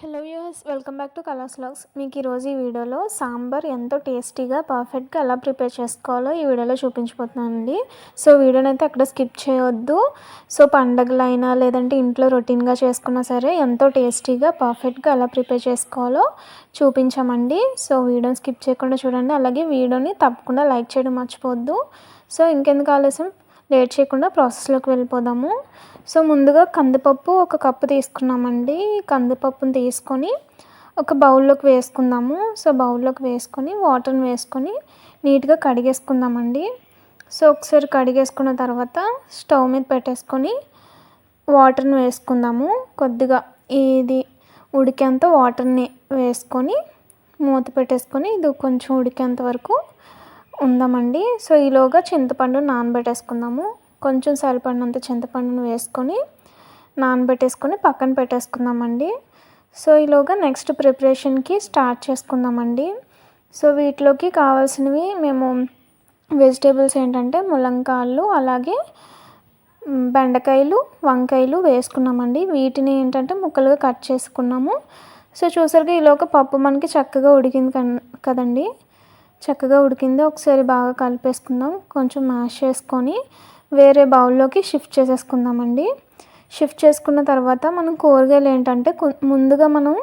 Hello use welcome back to colours logs మీకు ఈరోజు ఈ వీడియోలో సాంబార్ ఎంతో టేస్టీగా పర్ఫెక్ట్గా ఎలా ప్రిపేర్ చేసుకోవాలో ఈ వీడియోలో చూపించిపోతున్నానండి సో వీడియోని అయితే అక్కడ స్కిప్ చేయొద్దు. సో పండగలైనా లేదంటే ఇంట్లో రొటీన్గా చేసుకున్నా సరే ఎంతో టేస్టీగా పర్ఫెక్ట్గా ఎలా ప్రిపేర్ చేసుకోవాలో చూపించామండి. సో వీడియోని స్కిప్ చేయకుండా చూడండి. అలాగే వీడియోని తప్పకుండా లైక్ చేయడం మర్చిపోవద్దు. సో ఇంకెందుకు ఆలస్యం? లేట్ చేయకుండా ప్రాసెస్లోకి వెళ్ళిపోదాము. సో ముందుగా కందిపప్పు ఒక కప్పు తీసుకున్నామండి. కందిపప్పుని తీసుకొని ఒక బౌల్లోకి వేసుకుందాము. సో బౌల్లోకి వేసుకొని వాటర్ని వేసుకొని నీట్గా కడిగేసుకుందామండి. సో ఒకసారి కడిగేసుకున్న తర్వాత స్టవ్ మీద పెట్టేసుకొని వాటర్ని వేసుకుందాము. కొద్దిగా ఇది ఉడికేంత వాటర్ని వేసుకొని మూత పెట్టేసుకొని ఇది కొంచెం ఉడికేంత వరకు ఉందామండి. సో ఈలోగా చింతపండు నానబెట్టేసుకుందాము. కొంచెం సరిపడినంత చింతపండును వేసుకొని నానబెట్టేసుకొని పక్కన పెట్టేసుకుందామండి. సో ఈలోగా నెక్స్ట్ ప్రిపరేషన్కి స్టార్ట్ చేసుకుందామండి. సో వీటిలోకి కావాల్సినవి మేము వెజిటేబుల్స్ ఏంటంటే ములంకాళ్ళు అలాగే బెండకాయలు వంకాయలు వేసుకున్నామండి. వీటిని ఏంటంటే ముక్కలుగా కట్ చేసుకున్నాము. సో చూసారుగా ఈలోగా పప్పు మనకి చక్కగా ఉడికింది కదండి. చక్కగా ఉడికింది. ఒకసారి బాగా కలిపేసుకుందాం. కొంచెం మ్యాష్ చేసుకొని వేరే బౌల్లోకి షిఫ్ట్ చేసేసుకుందామండి. షిఫ్ట్ చేసుకున్న తర్వాత మనం కూరగాయలు ఏంటంటే ముందుగా మనం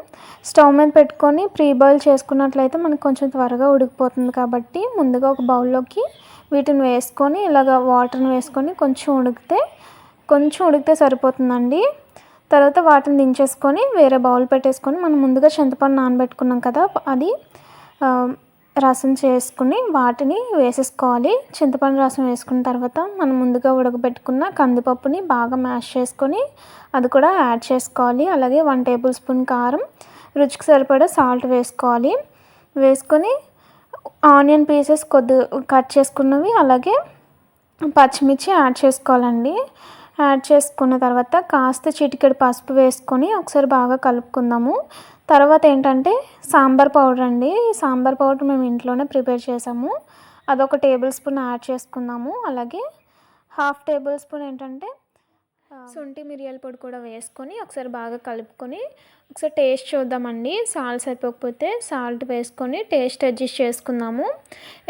స్టవ్ మీద పెట్టుకొని ప్రీ బాయిల్ చేసుకున్నట్లయితే మనకు కొంచెం త్వరగా ఉడికిపోతుంది కాబట్టి ముందుగా ఒక బౌల్లోకి వీటిని వేసుకొని ఇలాగ వాటర్ని వేసుకొని కొంచెం ఉడికితే కొంచెం ఉడికితే సరిపోతుందండి. తర్వాత వాటిని దించేసుకొని వేరే బౌల్ పెట్టేసుకొని మనం ముందుగా చింతపండు నానబెట్టుకున్నాం కదా అది రసం చేసుకుని వాటిని వేసేసుకోవాలి. చింతపండు రసం వేసుకున్న తర్వాత మనం ముందుగా ఉడకబెట్టుకున్న కందిపప్పుని బాగా మ్యాష్ చేసుకొని అది కూడా యాడ్ చేసుకోవాలి. అలాగే వన్ టేబుల్ స్పూన్ కారం రుచికి సరిపడా సాల్ట్ వేసుకోవాలి. వేసుకొని ఆనియన్ పీసెస్ కొద్ది కట్ చేసుకున్నవి అలాగే పచ్చిమిర్చి యాడ్ చేసుకోవాలండి. యాడ్ చేసుకున్న తర్వాత కాస్త చిటికెడు పసుపు వేసుకొని ఒకసారి బాగా కలుపుకుందాము. తర్వాత ఏంటంటే సాంబార్ పౌడర్ అండి. సాంబార్ పౌడర్ మేము ఇంట్లోనే ప్రిపేర్ చేసాము. అదొక టేబుల్ స్పూన్ యాడ్ చేసుకుందాము. అలాగే హాఫ్ టేబుల్ స్పూన్ ఏంటంటే శొంఠి మిరియాల పొడి కూడా వేసుకొని ఒకసారి బాగా కలుపుకొని ఒకసారి టేస్ట్ చూద్దామండి. సాల్ట్ సరిపోకపోతే సాల్ట్ వేసుకొని టేస్ట్ అడ్జస్ట్ చేసుకుందాము.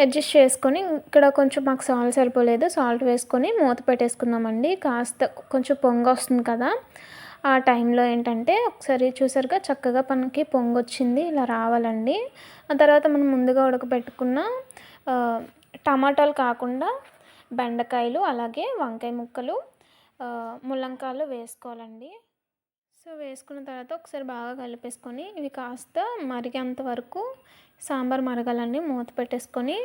అడ్జస్ట్ చేసుకొని ఇక్కడ కొంచెం మాకు సాల్ట్ సరిపోలేదు. సాల్ట్ వేసుకొని మూత పెట్టేసుకుందామండి. కాస్త కొంచెం పొంగ వస్తుంది కదా. ఆ టైంలో ఏంటంటే ఒకసారి చూసారుగా చక్కగా మనకి పొంగొచ్చింది ఇలా రావాలండి. ఆ తర్వాత మనం ముందుగా ఉడకబెట్టుకున్న టమాటాలు కాకుండా బెండకాయలు అలాగే వంకాయ ముక్కలు ముల్లంకాయలు వేసుకోవాలండి. సో వేసుకున్న తర్వాత ఒకసారి బాగా కలిపేసుకొని ఇవి కాస్త మరిగేంత వరకు సాంబార్ మరగాలండి మూత పెట్టేసుకొని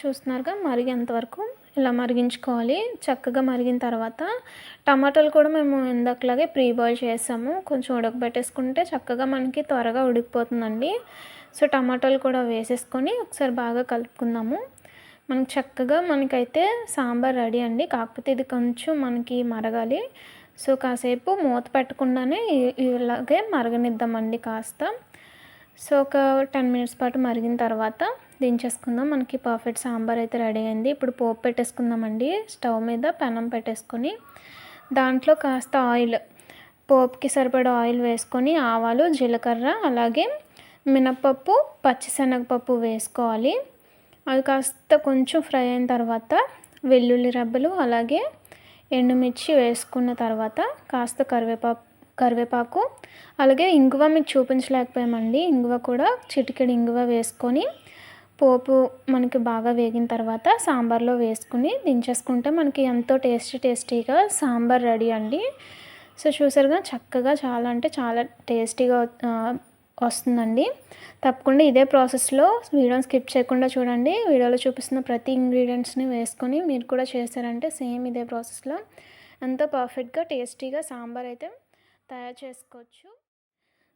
చూస్తున్నారుగా మరిగేంత వరకు ఇలా మరిగించుకోవాలి. చక్కగా మరిగిన తర్వాత టమాటాలు కూడా మేము ఇందాకలాగే ప్రీ బాయిల్ చేసాము. కొంచెం ఉడకబెట్టేసుకుంటే చక్కగా మనకి త్వరగా ఉడికిపోతుందండి. సో టమాటాలు కూడా వేసేసుకొని ఒకసారి బాగా కలుపుకుందాము. మనకి చక్కగా మనకైతే సాంబార్ రెడీ అండి. కాకపోతే ఇది కొంచెం మనకి మరగాలి. సో కాసేపు మూత పెట్టకుండానే ఇలాగే మరగనిద్దామండి కాస్త. సో ఒక టెన్ మినిట్స్ పాటు మరిగిన తర్వాత దించేసుకుందాం. మనకి పర్ఫెక్ట్ సాంబార్ అయితే రెడీ అయింది. ఇప్పుడు పోపు పెట్టేసుకుందామండి. స్టవ్ మీద పెనం పెట్టేసుకొని దాంట్లో కాస్త ఆయిల్ పోపుకి సరిపడా ఆయిల్ వేసుకొని ఆవాలు జీలకర్ర అలాగే మినప్పప్పు పచ్చిశనగపప్పు వేసుకోవాలి. అది కాస్త కొంచెం ఫ్రై అయిన తర్వాత వెల్లుల్లి రబ్బలు అలాగే ఎండుమిర్చి వేసుకున్న తర్వాత కాస్త కరివేపాకు కరివేపాకు అలాగే ఇంగువ మీకు చూపించలేకపోయామండి. ఇంగువ కూడా చిటికెడు ఇంగువ వేసుకొని పోపు మనకి బాగా వేగిన తర్వాత సాంబార్లో వేసుకుని దించేసుకుంటే మనకి ఎంతో టేస్టీ టేస్టీగా సాంబార్ రెడీ అండి. సో చూసారుగా చక్కగా చాలా అంటే చాలా టేస్టీగా వస్తుందండి. తప్పకుండా ఇదే ప్రాసెస్లో వీడియోని స్కిప్ చేయకుండా చూడండి. వీడియోలో చూపిస్తున్న ప్రతి ఇంగ్రీడియంట్స్ని వేసుకొని మీరు కూడా చేశారంటే సేమ్ ఇదే ప్రాసెస్లో. ఎంతో పర్ఫెక్ట్గా టేస్టీగా సాంబార్ అయితే తయారు చేసుకోవచ్చు.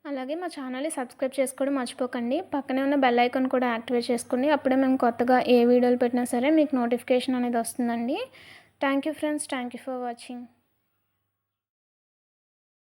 అలాగే మా ఛానల్ని సబ్స్క్రైబ్ చేసుకోవడం మర్చిపోకండి. పక్కనే ఉన్న బెల్ ఐకాన్ కూడా యాక్టివేట్ చేసుకోండి అప్పుడే మేము కొత్తగా ఏ వీడియోలు పెట్టినా సరే మీకు నోటిఫికేషన్ అనేది వస్తుందండి. Thank you friends. Thank you for watching.